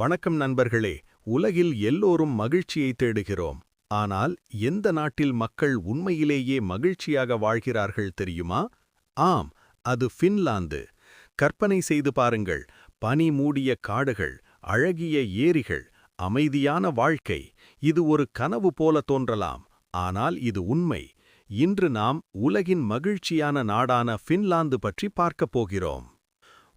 வணக்கம் நண்பர்களே உலகில் எல்லோரும் மகிழ்ச்சியை தேடுகிறோம். ஆனால் எந்த நாட்டில் மக்கள் உண்மையிலேயே மகிழ்ச்சியாக வாழ்கிறார்கள் தெரியுமா? ஆம் அது ஃபின்லாந்து. கற்பனை செய்து பாருங்கள் பனி மூடிய காடுகள் அழகிய ஏரிகள் அமைதியான வாழ்க்கை இது ஒரு கனவு போல தோன்றலாம். ஆனால் இது உண்மை. இன்று நாம் உலகின் மகிழ்ச்சியான நாடான ஃபின்லாந்து பற்றி பார்க்கப் போகிறோம்.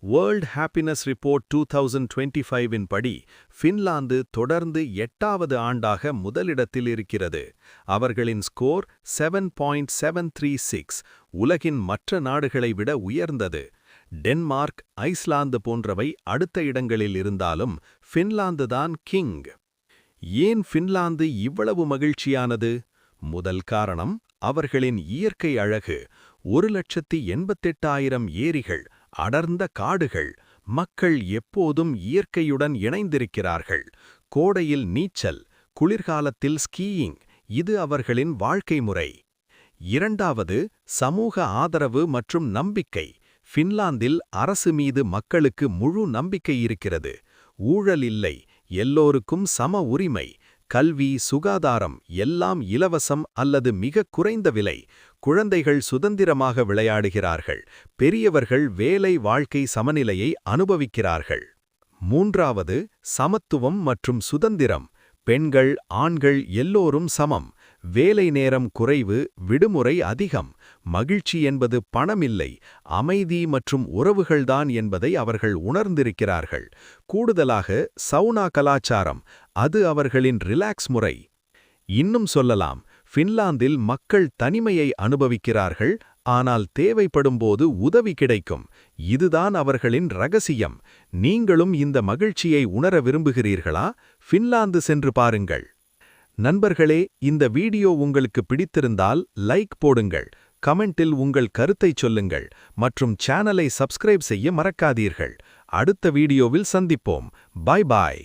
World happiness report two thousand twenty ஃபைவின் படி ஃபின்லாந்து தொடர்ந்து எட்டாவது ஆண்டாக முதலிடத்தில் இருக்கிறது. அவர்களின் score seven point seven three six உலகின் மற்ற நாடுகளை விட உயர்ந்தது. டென்மார்க் ஐஸ்லாந்து போன்றவை அடுத்த இடங்களில் இருந்தாலும் ஃபின்லாந்து தான் கிங். ஏன் ஃபின்லாந்து இவ்வளவு மகிழ்ச்சியானது? முதல் காரணம் அவர்களின் இயற்கை அழகு. ஒரு லட்சத்தி எண்பத்தெட்டாயிரம் ஏரிகள் அடர்ந்த காடுகள் மக்கள் எப்போதும் இயற்கையுடன் இணைந்திருக்கிறார்கள். கோடையில் நீச்சல் குளிர்காலத்தில் ஸ்கீயிங் இது அவர்களின் வாழ்க்கை முறை. இரண்டாவது சமூக ஆதரவு மற்றும் நம்பிக்கை. ஃபின்லாந்தில் அரசு மீது மக்களுக்கு முழு நம்பிக்கை இருக்கிறது. ஊழல் இல்லை எல்லோருக்கும் சம உரிமை. கல்வி சுகாதாரம் எல்லாம் இலவசம் அல்லது மிக குறைந்த விலை. குழந்தைகள் சுதந்திரமாக விளையாடுகிறார்கள். பெரியவர்கள் வேலை வாழ்க்கை சமநிலையை அனுபவிக்கிறார்கள். மூன்றாவது சமத்துவம் மற்றும் சுதந்திரம். பெண்கள் ஆண்கள் எல்லோரும் சமம். வேலை நேரம் குறைவு விடுமுறை அதிகம். மகிழ்ச்சி என்பது பணமில்லை அமைதி மற்றும் உறவுகள்தான் என்பதை அவர்கள் உணர்ந்திருக்கிறார்கள். கூடுதலாக சவுனா கலாச்சாரம் அது அவர்களின் ரிலாக்ஸ் முறை. இன்னும் சொல்லலாம் ஃபின்லாந்தில் மக்கள் தனிமையை அனுபவிக்கிறார்கள் ஆனால் தேவைப்படும்போது உதவி கிடைக்கும். இதுதான் அவர்களின் ரகசியம். நீங்களும் இந்த மகிழ்ச்சியை உணர விரும்புகிறீர்களா? ஃபின்லாந்து சென்று பாருங்கள். நண்பர்களே இந்த வீடியோ உங்களுக்கு பிடித்திருந்தால் லைக் போடுங்கள். கமெண்டில் உங்கள் கருத்தை சொல்லுங்கள் மற்றும் சேனலை சப்ஸ்கிரைப் செய்ய மறக்காதீர்கள். அடுத்த வீடியோவில் சந்திப்போம். பாய் பாய்